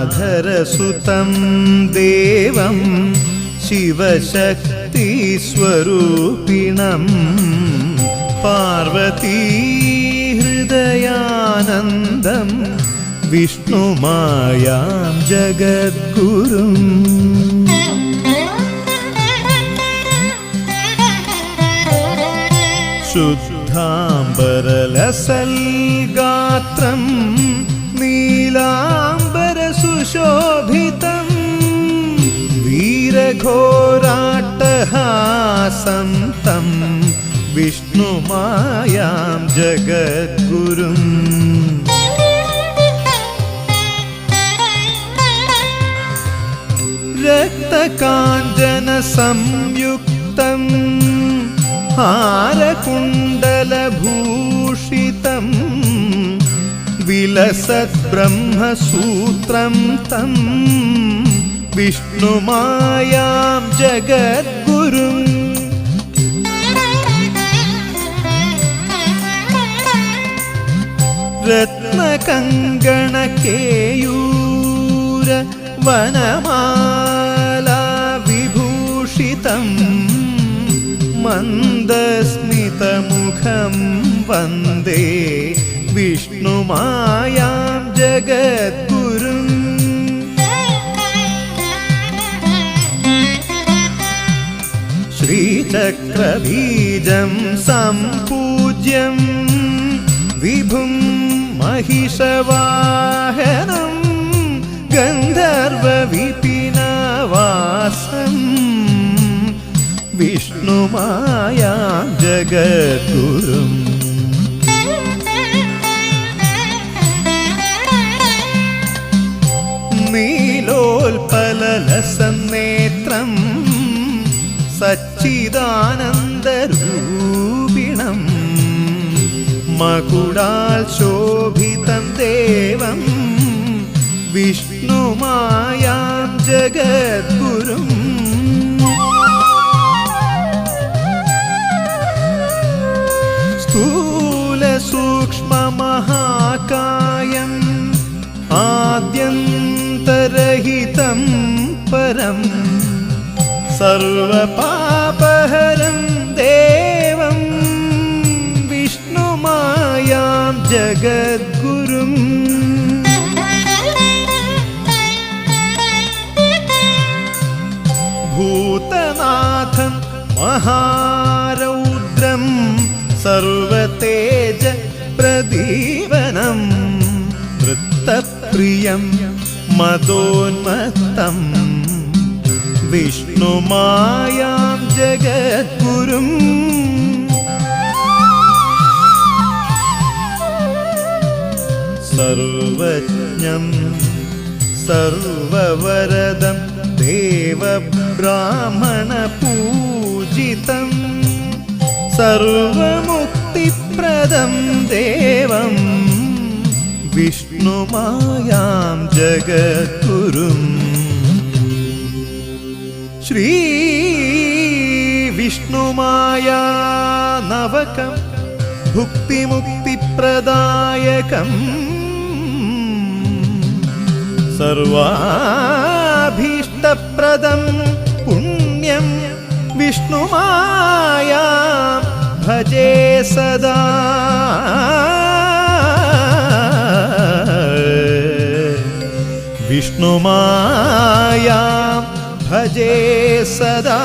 ഗംഗാധരസുതം ദേവം ശിവശക്തിസ്വരൂപിണം പാർവതീഹൃദയാനന്ദം വിഷ്ണുമായാം ജഗദ്ഗുരും. ശുദ്ധാംബരലസൽഗാത്രം നീലാംബരസുശോഭിതം വീരഘോരാട്ടഹാസം തം വിഷ്ണുമായാം ജഗദ്ഗുരും. रक्तकाञ्जनसंयुक्तम् हारकुण्डलभूषितम् विलसद्ब्रह्मसूत्रं तं विष्णुमायां जगद्गुरुम् रत्नकङ्गणकेयूर वनमा विभूषितं मन्दस्मितमुखं वन्दे विष्णुमायां जगद्गुरुम् श्रीचक्रबीजं सम्पूज्यं विभुं महिषवाहनं गन्धर्वविपिनवासं വിഷ്ണുമായാം ജഗദ്ഗുരും. നീലോൽപലസന്നേത്രം സച്ചിദാനന്ദരൂപിണം. മകുടാൽ ശോഭിതം ദേവം വിഷ്ണുമായാം ജഗദ്ഗുരും. ആദ്യന്തരഹിതം പരം. സർവപാപഹരം ദേവം. വിഷ്ണുമായാം ജഗദ്ഗുരും. ഭൂതനാഥം മഹാരൗദ്രം. സർവതേജ പ്രദീപനം. വൃത്തപ്രിയം മതോന്മത്തം വിഷ്ണുമായാം ജഗദ്ഗുരും. സർവജ്ഞം സർവവരദം ദേവബ്രാഹ്മണപൂജിതം. സർവമുക്തിപ്രദം ദേവം. വിഷ്ണുമായാം ജഗദ്ഗുരും. ശ്രീ വിഷ്ണുമായ നവകം ഭുക്തിമുക്തിപ്രദായകം. സർവാഭീഷ്ടപ്രദം പുണ്യം വിഷ്ണുമായ ഭജേ സദാ. വിഷ്ണുമായാ. ഭജേ സദാ